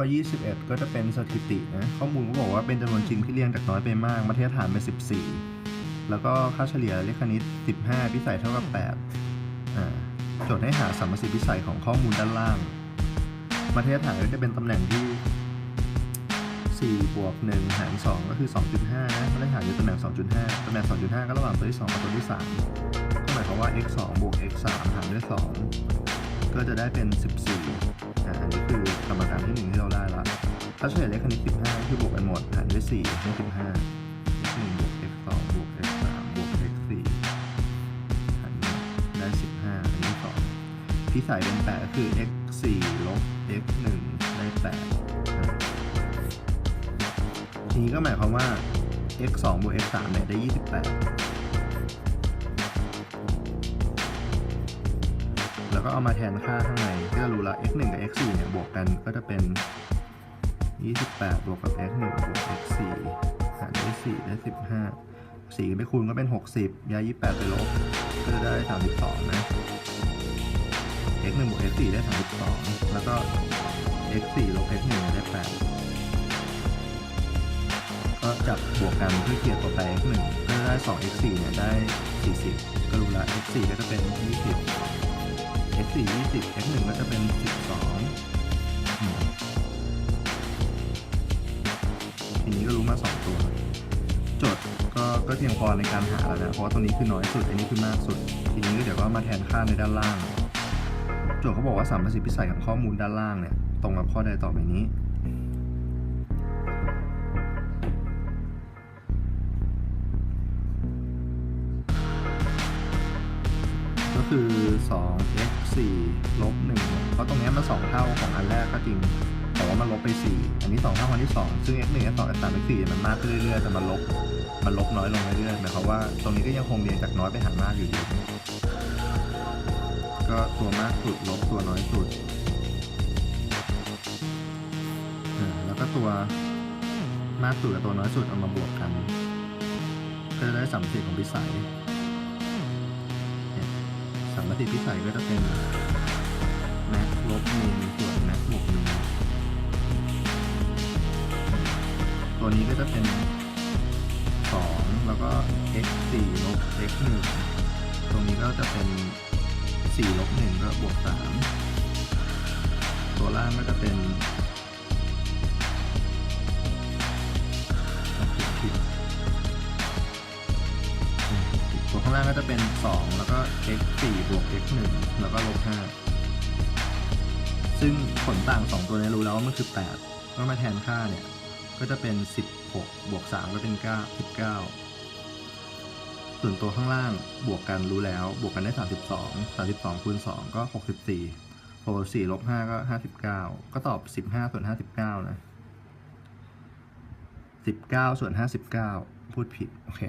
ข้อ21 ก็จะเป็นสถิตินะ ข้อมูลก็บอกว่าเป็นจำนวนจริงที่เรียงจากน้อยไปมาก มาตรฐานเป็น14 แล้วก็ค่าเฉลี่ยเลขคณิต 15 พิสัยเท่ากับ8อ่าโจทย์ให้หาสัมประสิทธิพิสัยของข้อมูลด้านล่าง มาตรฐานก็จะเป็นตำแหน่งที่4บวก1หาร 2 ก็คือ 2.5นะมาตรฐานอยู่ตำแหน่ง 2.5 ตำแหน่ง 2.5 ก็ระหว่างตัวที่ 2 กับตัวที่3ก็หมายความว่า x 2บวก x 3หารด้วย 2 ก็จะได้เป็น 14อ่าอันนี้คือกรรมการที่หนึ่งที่เราได้ละถ้าเฉลี่ยเลขคณิต15 คือบวกกันหมดหารด้วย4ได้15 x 1บวก x 2บวก x 3บวก x 4หารได้ 15 อันนี้2พิสัยเป็น 8 ก็คือ x 4ลบ x 1ได้8ทีนี้ก็หมายความว่า x 2บวก x 3เนี่ยได้ 28 ก็เอามาแทนค่าข้างในก็จะรู้ละ x 1กับ x 4เนี่ยบวกกันก็จะเป็น 28 บวกกับ x 1บวก x 4หารด้วย4ได้15 4ไปคูณก็เป็น 60 ย้าย 28 ไปลบก็จะได้ 32 นะ x 1บวก x 4ได้ 32 แล้วก็ x 4ลบ x 1ได้ 8 ก็จับบวกกันเพื่อเคลียร์ตัวแปร x 1ก็จะได้ 2 x 4เนี่ยได้ 40 ก็รู้ละ x 4ก็จะเป็น 20 x 4 20 x 1ก็จะเป็น 12อืมทีนี้ก็รู้มา 2 ตัวโจทย์ก็ก็เพียงพอในการหาแล้วนะ เพราะว่าตัวนี้คือน้อยสุด อันนี้คือมากสุด ทีนี้เดี๋ยวก็มาแทนค่าในด้านล่าง โจทย์เขาบอกว่าสามประสิทธิพิสัยของข้อมูลด้านล่างเนี่ย ตรงกับข้อใดต่อไปนี้ก็คือ2 x 4ลบ1เนี่ยเพราะตรงนี้มัน 2 เท่าของอันแรกก็จริง แต่ว่ามันลบไป 4 อันนี้ 2 เท่าอันที่ 2 ซึ่ง x 1 x 2 x 3 x 4มันมากขึ้นเรื่อยๆแต่มันลบมันลบน้อยลงเรื่อยๆหมายความว่าตรงนี้ก็ยังคงเรียงจากน้อยไปหามากอยู่ดีก็ตัวมากสุดลบตัวน้อยสุดแล้วก็ตัวมากสุดกับตัวน้อยสุดเอามาบวกกันก็จะได้สัมพัทธิ์ของพิสัย มมติพิสัยก็จะเป็น max ลบมินส่วน max บวกมินตัวนี้ก็จะเป็น 2 แล้วก็ x 4ลบ x 1ตรงนี้ก็จะเป็น 4 ลบ 1 ก็บวก 3 ตัวล่างก็จะเป็น ตัวข้างล่าก็จะเป็น 2 แล้วก็ x 4บวก x 1แล้วก็ลบ5ซึ่งผลต่าง 2 ตัวนี้รู้แล้วว่ามันคือ 8 ก็มาแทนค่าเนี่ย ก็จะเป็น 16 บวก 3 ก็เป็น 9 19 ส่วนตัวข้างล่างบวกกันรู้แล้ว บวกกันได้ 32 32คูณ2ก็ 64โอ4ลบ5ก็ 59 ก็ตอบ 15 ส่วน 59 นะ 19 ส่วน 59 พูดผิด โอเค